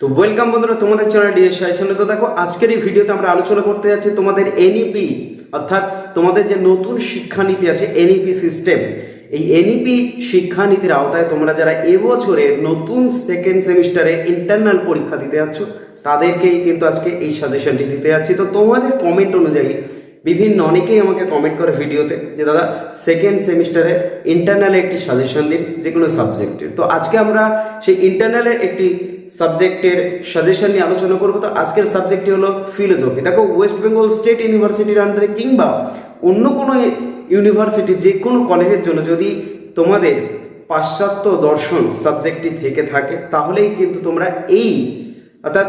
তো ওয়েলকাম বন্ধুরা, তোমাদের চ্যানেল ডিএস সাইশনে তো দেখো, আজকের এই ভিডিওতে আমরা আলোচনা করতে যাচ্ছি তোমাদের এনইপি অর্থাৎ তোমাদের যে নতুন শিক্ষানীতি আছে এনইপি সিস্টেম এই এনইপি শিক্ষানীতির আওতায় তোমরা যারা এবছরের নতুন সেকেন্ড সেমিস্টারে ইন্টারনাল পরীক্ষা দিতে যাচ্ছ, তাদেরকেই কিন্তু আজকে এই সাজেশনটি দিতে যাচ্ছি। তো তোমাদের কমেন্ট অনুযায়ী বিভিন্ন অনেকেই আমাকে কমেন্ট করে ভিডিওতে যে, দাদা সেকেন্ড সেমিস্টারে ইন্টারনালে একটি সাজেশন দিন যে কোনো সাবজেক্টের তো আজকে আমরা সেই ইন্টারনালের একটি সাবজেক্টের সাজেশন নিয়ে আলোচনা করব। তো আজকের সাবজেক্টটি হলো ফিলোসফি দেখো ওয়েস্ট বেঙ্গল স্টেট ইউনিভার্সিটির আন্ডারে কিংবা অন্য কোনো ইউনিভার্সিটি যে কোনো কলেজের জন্য যদি তোমাদের পাশ্চাত্য দর্শন সাবজেক্টটি থেকে থাকে, তাহলেই কিন্তু তোমরা এই অর্থাৎ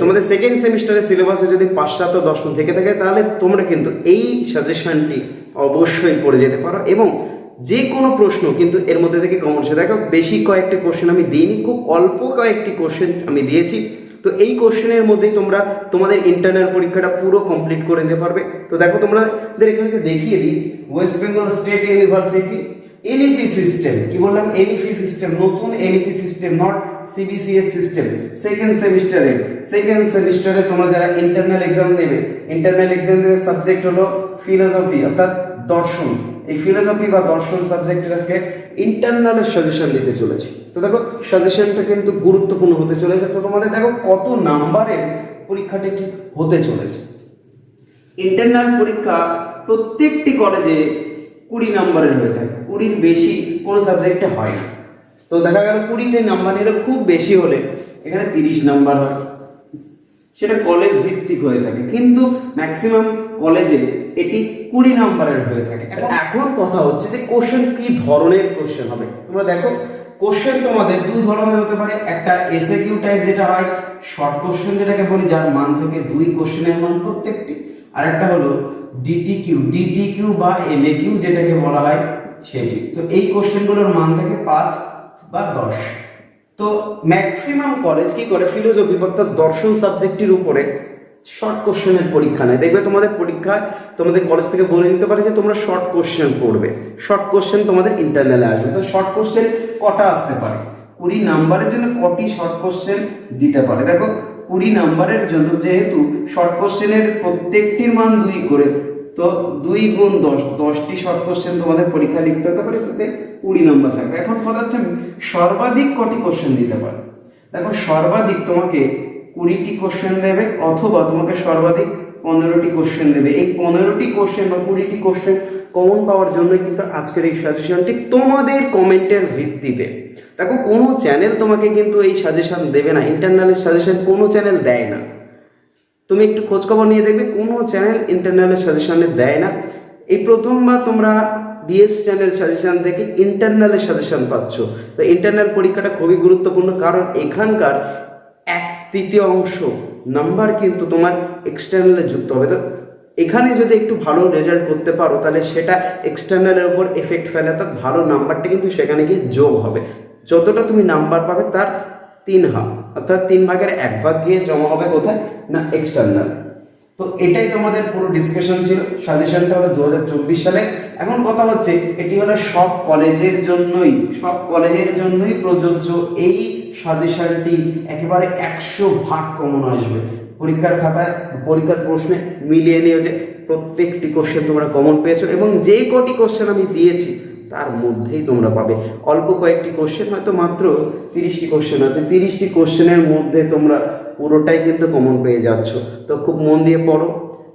তোমাদের সেকেন্ড সেমিস্টারের সিলেবাসে যদি পাশ্চাত্য দর্শন থেকে থাকে, তাহলে তোমরা কিন্তু এই সাজেশনটি অবশ্যই পড়ে যেতে পারো এবং যে কোনো প্রশ্ন কিন্তু এর মধ্যে থেকে কমন সে দেখো, বেশি কয়েকটি কোশ্চেন আমি দিইনি, খুব অল্প কয়েকটি কোশ্চেন আমি দিয়েছি। তো এই কোশ্চেনের মধ্যেই তোমরা তোমাদের ইন্টারনাল পরীক্ষাটা পুরো কমপ্লিট করে নিতে পারবে। তো দেখো, তোমাদের এখানে দেখিয়ে দিই। West Bengal State University NEP system কি বললাম? এনইপি সিস্টেম নতুন NEP system not CBCS system second সেমিস্টারে সেকেন্ড সেমিস্টারে তোমরা যারা ইন্টারনাল এক্সাম দেবে ইন্টারনাল এক্সাম দেবে সাবজেক্ট হলো ফিলোসফি অর্থাৎ দর্শন। এই ফিলোসফি বা দর্শন সাবজেক্টের আজকে ইন্টারনালের সাজেশন দিতে চলেছি। তো দেখো সাজেশনটা কিন্তু গুরুত্বপূর্ণ হতে চলেছে। তো তোমাদের দেখো, কত নাম্বারের পরীক্ষাটি ঠিক হতে চলেছে। ইন্টারনাল পরীক্ষা প্রত্যেকটি কলেজে কুড়ি নাম্বারের হয়ে থাকে। কুড়ির বেশি কোনো সাবজেক্টে হয় না। তো দেখা গেল কুড়িতে নাম্বার নিলে খুব বেশি হলে এখানে তিরিশ নাম্বার হয়। সেটা কলেজ ভিত্তিক হয়ে থাকে। কিন্তু ম্যাক্সিমাম কলেজে এটি কুড়ি নাম্বারের হয়ে থাকে। এখন কথা হচ্ছে যে কোশ্চেন কি ধরনের কোশ্চেন হবে? তোমরা দেখো কোশ্চেন তোমাদের দুই ধরনের হতে পারে। একটা এসএ কিউ টাইপ যেটা হয় শর্ট কোশ্চেন যেটাকে বলি যার মান থেকে দুই কোশ্চেনের মান প্রত্যেকটি। আর একটা হলো ডিটি কিউ ডিটি কিউ বা এলএ কিউ যেটাকে বলা হয় সেটি। তো এই কোশ্চেনগুলোর মান থেকে পাঁচ বা দশ। তো ম্যাক্সিমাম কলেজ কি করে? ফিলোসফি অর্থাৎ দর্শন সাবজেক্টের উপরে শর্ট কোশ্চেনের পরীক্ষা নেয়। দেখবে তোমাদের পরীক্ষায় তোমাদের কলেজ থেকে বলে দিতে পারে যে তোমরা শর্ট কোশ্চেন পড়বে। শর্ট কোশ্চেন তোমাদের ইন্টারনালে আসবে। তো শর্ট কোশ্চেন কটা আসতে পারে? কুড়ি নাম্বারের জন্য কটি শর্ট কোশ্চেন দিতে পারে? দেখো, কুড়ি নাম্বারের জন্য যেহেতু শর্ট কোশ্চেনের প্রত্যেকটির মান দুই করে তো দুই গুণ দশ, দশটি শর্ট কোশ্চেন তোমাদের পরীক্ষা লিখতে হতে পারে, সাথে কুড়ি নম্বর থাকবে। এখন কথা হচ্ছে সর্বাধিক কটি কোশ্চেন দিতে পারে। দেখো, সর্বাধিক তোমাকে কুড়িটি কোশ্চেন দেবে, অথবা তোমাকে সর্বাধিক পনেরোটি কোশ্চেন দেবে। এই পনেরোটি কোশ্চেন বা কুড়িটি কোশ্চেন কমন পাওয়ার জন্যই কিন্তু আজকের এই সাজেশনটি তোমাদের কমেন্টের ভিত্তিতে। দেখো, কোনো চ্যানেল তোমাকে কিন্তু এই সাজেশন দেবে না ইন্টারনালের সাজেশন কোনো চ্যানেল দেয় না। তুমি একটু খোঁজখবর নিয়ে দেখবে, কোনো চ্যানেল ইন্টারনালের সাজেশনে দেয় না। এই প্রথমবার তোমরা ডিএস চ্যানেল সাজেশন থেকে ইন্টারনালের সাজেশন পাচ্ছ। তো ইন্টারনাল পরীক্ষাটা খুবই গুরুত্বপূর্ণ, কারণ এখানকার এক তৃতীয় অংশ নাম্বার কিন্তু তোমার এক্সটার্নালে যুক্ত হবে। তো এখানে যদি একটু ভালো রেজাল্ট করতে পারো, তাহলে সেটা এক্সটার্নালের উপর এফেক্ট ফেলে, অর্থাৎ ভালো নাম্বারটা কিন্তু সেখানে গিয়ে যোগ হবে। যতটা তুমি নাম্বার পাবে, তার তিন ভাগ অর্থাৎ তিন ভাগের এক ভাগ গিয়ে জমা হবে কোথায়? না এক্সটার্নাল তো এটাই তোমাদের পুরো ডিসকাশন ছিল। সাজেশনটা হলো দু হাজার চব্বিশ সালে। এখন কথা হচ্ছে, এটি হলো সব কলেজের জন্যই, সব কলেজের জন্যই প্রযোজ্য এই সাজেশনটি একেবারে একশো ভাগ কমন আসবে। পরীক্ষার খাতায়, পরীক্ষার প্রশ্নে মিলিয়ে নিয়ে যে প্রত্যেকটি কোশ্চেন তোমরা কমন পেয়েছ এবং যে কটি কোশ্চেন আমি দিয়েছি তার মধ্যেই তোমরা পাবে। অল্প কয়েকটি কোশ্চেন হয়তো মাত্র তিরিশটি কোশ্চেন আছে। তিরিশটি কোশ্চেনের মধ্যে তোমরা পুরোটাই কিন্তু কমন পেয়ে যাচ্ছ। তো খুব মন দিয়ে পড়ো।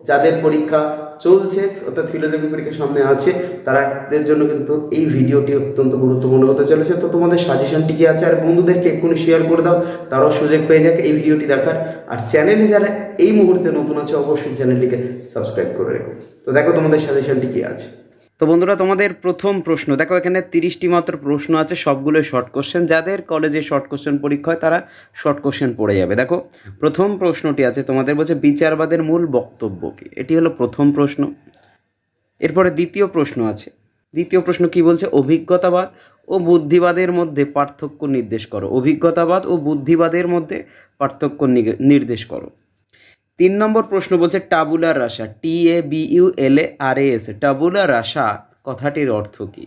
যাদের পরীক্ষা চলছে, অর্থাৎ ফিলোসফি পরীক্ষা সামনে আছে তাদের জন্য কিন্তু এই ভিডিওটি অত্যন্ত গুরুত্বপূর্ণ হতে চলেছে। তো তোমাদের সাজেশনটি কি আছে? আর বন্ধুদেরকে এক্ষুনি শেয়ার করে দাও। তারাও সুযোগ পেয়ে যাক এই ভিডিওটি দেখার। আর চ্যানেলে যারা এই মুহূর্তে নতুন আছে, অবশ্যই চ্যানেলটিকে সাবস্ক্রাইব করে রেখো। তো দেখো তোমাদের সাজেশনটি কি আছে। তো বন্ধুরা, তোমাদের প্রথম প্রশ্ন। দেখো, এখানে তিরিশটি মাত্র প্রশ্ন আছে সবগুলো শর্ট কোশ্চেন যাদের কলেজে শর্ট কোশ্চেন পরীক্ষা হয়, তারা শর্ট কোশ্চেন পড়ে যাবে। দেখো, প্রথম প্রশ্নটি আছে তোমাদের, বলছে বিচারবাদের মূল বক্তব্য কি? এটি হলো প্রথম প্রশ্ন। এরপরে দ্বিতীয় প্রশ্ন আছে। দ্বিতীয় প্রশ্ন কি বলছে? অভিজ্ঞতাবাদ ও বুদ্ধিবাদের মধ্যে পার্থক্য নির্দেশ করো। অভিজ্ঞতাবাদ ও বুদ্ধিবাদের মধ্যে পার্থক্য নির্দেশ করো। তিন নম্বর প্রশ্ন বলছে tabula rasa T A B U L A R S tabula rasa কথাটির অর্থ কী?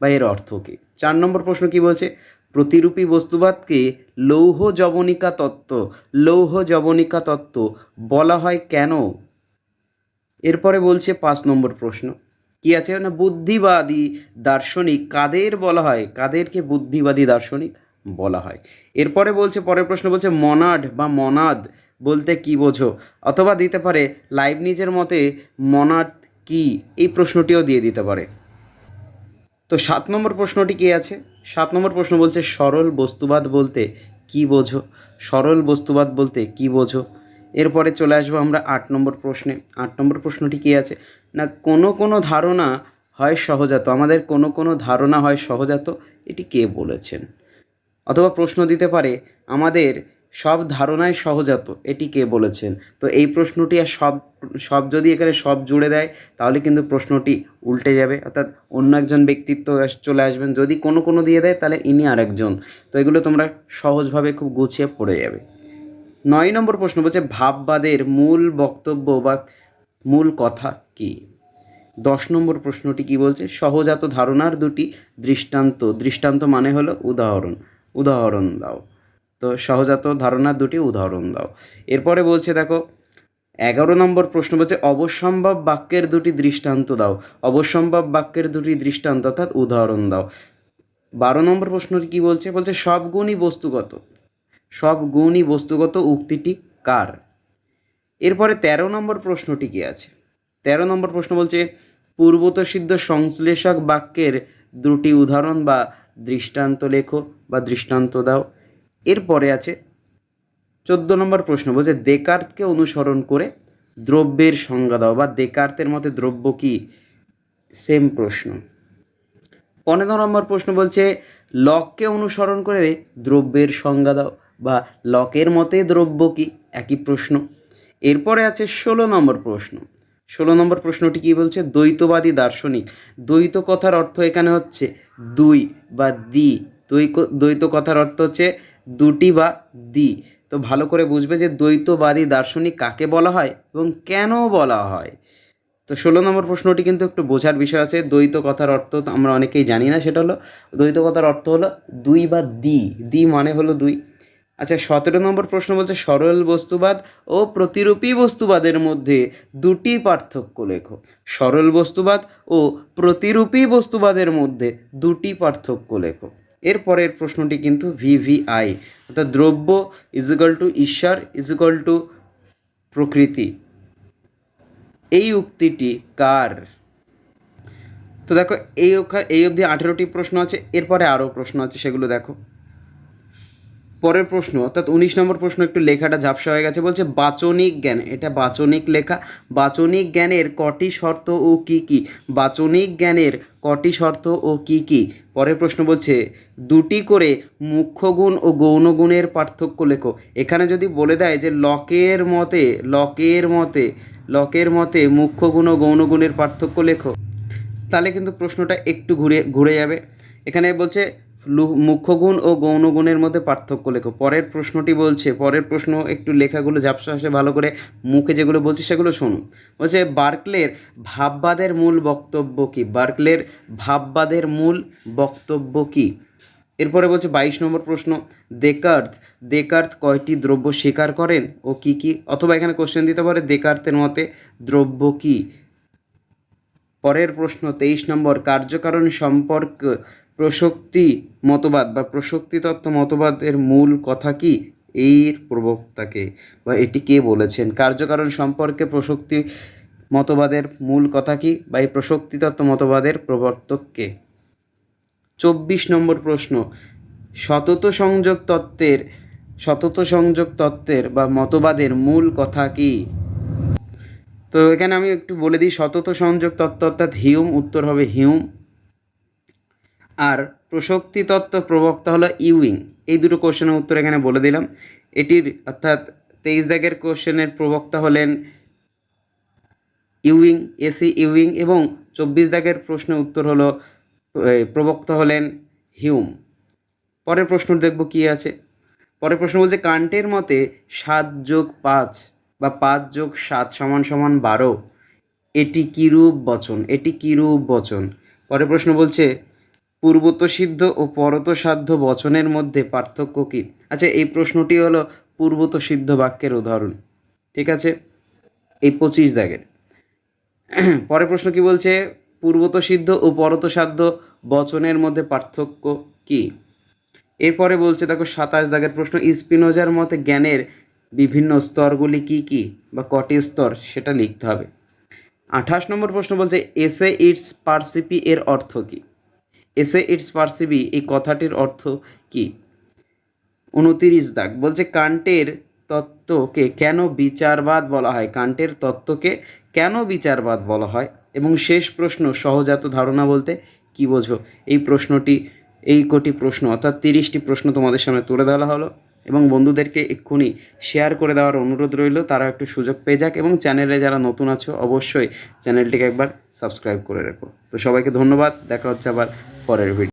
বা এর অর্থ কী? চার নম্বর প্রশ্ন কি বলছে, প্রতিরূপী বস্তুবাদকে লৌহ জবনিকা তত্ত্ব, লৌহ জবনিকা তত্ত্ব বলা হয় কেন? এরপরে বলছে, পাঁচ নম্বর প্রশ্ন, কি আছে? না, বুদ্ধিবাদী দার্শনিক কাদের বলা হয়? কাদেরকে বুদ্ধিবাদী দার্শনিক বলা হয়? এরপরে বলছে, পরের প্রশ্ন বলছে, মনাড বা মনাদ বলতে কি বোঝো? অথবা দিতে পারে লাইভ নিজের মতে মনাড কি? এই প্রশ্নটিও দিয়ে দিতে পারে। তো সাত নম্বর প্রশ্নটি কি আছে? সাত নম্বর প্রশ্ন বলছে, সরল বস্তুবাদ বলতে কি বোঝো? সরল বস্তুবাদ বলতে কি বোঝো? এরপরে চলে আসব আমরা আট নম্বর প্রশ্নে। আট নম্বর প্রশ্নটি কি আছে? না, কোনো কোনো ধারণা হয় সহজাত। আমাদের কোনো কোনো ধারণা হয় সহজাত। এটি কে বলেছেন? অথবা প্রশ্ন দিতে পারে, আমাদের সব ধারণায় সহজাত, এটি কে বলেছেন? তো এই প্রশ্নটি আর সব সব যদি এখানে সব জুড়ে দেয়, তাহলে কিন্তু প্রশ্নটি উল্টে যাবে। অর্থাৎ অন্য একজন ব্যক্তিত্ব চলে আসবেন। যদি কোনো কোনো দিয়ে দেয়, তাহলে ইনি আরেকজন। তো এগুলো তোমরা সহজভাবে খুব গুছিয়ে পড়ে যাবে। নয় নম্বর প্রশ্ন বলছে, ভাববাদের মূল বক্তব্য বা মূল কথা কি? দশ নম্বর প্রশ্নটি কি বলছে, সহজাত ধারণার দুটি দৃষ্টান্ত। দৃষ্টান্ত মানে হলো উদাহরণ। উদাহরণ দাও। তো সহজাত ধারণার দুটি উদাহরণ দাও। এরপরে বলছে, দেখো, এগারো নম্বর প্রশ্ন বলছে, অবসম্ভব বাক্যের দুটি দৃষ্টান্ত দাও। অবসম্ভব বাক্যের দুটি দৃষ্টান্ত, অর্থাৎ উদাহরণ দাও। বারো নম্বর প্রশ্নটি কি বলছে? বলছে, সব গুণই বস্তুগত। সব গুণই বস্তুগত উক্তিটি কার? এরপরে তেরো নম্বর প্রশ্নটি কি আছে? তেরো নম্বর প্রশ্ন বলছে পূর্বতসিদ্ধ সংশ্লেষক বাক্যের দুটি উদাহরণ বা দৃষ্টান্ত লেখো বা দৃষ্টান্ত দাও। এরপরে আছে চোদ্দ নম্বর প্রশ্ন, বলছে দেকার্তকে অনুসরণ করে দ্রব্যের সংজ্ঞা দাও, বা দেকার্তের মতে দ্রব্য কি? সেম প্রশ্ন। পনেরো নম্বর প্রশ্ন বলছে, লককে অনুসরণ করে দ্রব্যের সংজ্ঞা দাও, বা লকের মতে দ্রব্য কি? একই প্রশ্ন। এরপরে আছে ষোলো নম্বর প্রশ্ন। ষোলো নম্বর প্রশ্নটি কি বলছে? দ্বৈতবাদী দার্শনিক। দ্বৈত কথার অর্থ এখানে হচ্ছে দুই বা দি। দ্বৈক- দ্বৈত কথার অর্থ হচ্ছে দুটি বা দি। তো ভালো করে বুঝবে যে দ্বৈতবাদী দার্শনিক কাকে বলা হয় এবং কেন বলা হয়। তো ষোলো নম্বর প্রশ্নটি কিন্তু একটু বোঝার বিষয় আছে। দ্বৈত কথার অর্থ তো আমরা অনেকেই জানি না, সেটা হলো দ্বৈত কথার অর্থ হলো দুই বা দি। দি মানে হলো দুই। আচ্ছা সতেরো নম্বর প্রশ্ন বলছে, সরল বস্তুবাদ ও প্রতিরূপী বস্তুবাদের মধ্যে দুটি পার্থক্য লেখো। সরল বস্তুবাদ ও প্রতিরূপী বস্তুবাদের মধ্যে দুটি পার্থক্য লেখো। এরপরের প্রশ্নটি কিন্তু ভিভিআই অর্থাৎ দ্রব্য ইজিক্যাল টু ঈশ্বর ইজিক্যাল টু প্রকৃতি। এই উক্তিটি কার? তো দেখো, এই এই অবধি আঠেরোটি প্রশ্ন আছে, এরপরে আরও প্রশ্ন আছে, সেগুলো দেখো। পরের প্রশ্ন, অর্থাৎ উনিশ নম্বর প্রশ্ন, একটু লেখাটা ঝাপসা হয়ে গেছে, বলছে বাচনিক জ্ঞান, এটা বাচনিক লেখা। বাচনিক জ্ঞানের কটি শর্ত ও কি কি? বাচনিক জ্ঞানের কটি শর্ত ও কি কি? পরের প্রশ্ন বলছে, দুটি করে মুখ্য গুণ ও গৌণ গুণের পার্থক্য লেখো। এখানে যদি বলে দেয় যে লকের মতে লকের মতে লকের মতে মুখ্য গুণ ও গৌণ গুণের পার্থক্য লেখো, তাহলে কিন্তু প্রশ্নটা একটু ঘুরে ঘুরে যাবে। এখানে বলছে লু- মুখ্য গুণ ও গৌণ গুণের মধ্যে পার্থক্য লেখো। পরের প্রশ্নটি বলছে, পরের প্রশ্ন একটু লেখাগুলো ঝাপসা আসে, ভালো করে মুখে যেগুলো বলছে সেগুলো শোনো। বলছে, বার্কলের ভাববাদের মূল বক্তব্য কি? বার্কলের ভাববাদের মূল বক্তব্য কি? এরপরে বলছে, বাইশ নম্বর প্রশ্ন, দেকার্থ দেকার্থ কয়টি দ্রব্য স্বীকার করেন ও কি কি? অথবা এখানে কোশ্চেন দিতে পারে, দেকার্থের মতে দ্রব্য কি? পরের প্রশ্ন, তেইশ নম্বর, কার্যকারণ সম্পর্ক প্রসক্তি মতবাদ বা প্রসক্তি তত্ত্ব মতবাদের মূল কথা কি? এর প্রবক্তাকে বা এটি কে বলেছেন? কার্যকারণ সম্পর্কে প্রসক্তি মতবাদের মূল কথা কি বা এই প্রসক্তি তত্ত্ব মতবাদের প্রবর্তক কে? চব্বিশ নম্বর প্রশ্ন। সতত সংযোগ তত্ত্বের, সতত সংযোগ তত্ত্বের বা মতবাদের মূল কথা কি? তো এখানে আমি একটু বলে দিই, সতত সংযোগ তত্ত্ব অর্থাৎ হিউম, উত্তর হবে হিউম। আর প্রসক্তি তত্ত্ব প্রবক্তা হলো ইউইং। এই দুটো কোশ্চেনের উত্তর এখানে বলে দিলাম। এটির অর্থাৎ তেইশ দাগের কোশ্চেনের প্রবক্তা হলেন ইউইং এসি ইউইং এবং চব্বিশ দাগের প্রশ্নের উত্তর হলো প্রবক্তা হলেন হিউম। পরের প্রশ্ন দেখব কি আছে। পরের প্রশ্ন বলছে, কান্টের মতে সাত যোগ পাঁচ বা পাঁচ যোগ সাত সমান সমান বারো, এটি কিরূপ বচন? এটি কিরূপ বচন? পরের প্রশ্ন বলছে পূর্বতসিদ্ধ ও পরতসাধ্য বচনের মধ্যে পার্থক্য কী? আচ্ছা এই প্রশ্নটি হলো পূর্বতসিদ্ধ বাক্যের উদাহরণ। ঠিক আছে? এই পঁচিশ দাগের। পরের প্রশ্ন কি বলছে? পূর্বতসিদ্ধ ও পরতসাধ্য বচনের মধ্যে পার্থক্য কী? এরপরে বলছে, দেখো, সাতাশ দাগের প্রশ্ন, স্পিনোজার মতে জ্ঞানের বিভিন্ন স্তরগুলি কি কি বা কটি স্তর, সেটা লিখতে হবে। আঠাশ নম্বর প্রশ্ন বলছে, এসে ইটস পার্সিপি এর অর্থ কী? এসে ইটস পার্সিপি এই কথাটির অর্থ কী? উনতিরিশ দাগ। বলছে, কান্টের তত্ত্বকে কেন বিচারবাদ বলা হয়? কান্টের তত্ত্বকে কেন বিচারবাদ বলা হয়? এবং শেষ প্রশ্ন, সহজাত ধারণা বলতে কি বোঝো? এই প্রশ্নটি, এই কোটি প্রশ্ন, অর্থাৎ তিরিশটি প্রশ্ন তোমাদের সামনে তুলে ধরা হলো। এবং বন্ধুদেরকে এক্ষুনি শেয়ার করে দেওয়ার অনুরোধ রইল তারা একটু সুযোগ পেয়ে যাক। এবং চ্যানেলে যারা নতুন আছো, অবশ্যই চ্যানেলটিকে একবার সাবস্ক্রাইব করে রেখো। তো সবাইকে ধন্যবাদ, দেখা হচ্ছে আবার পরের ভিডিও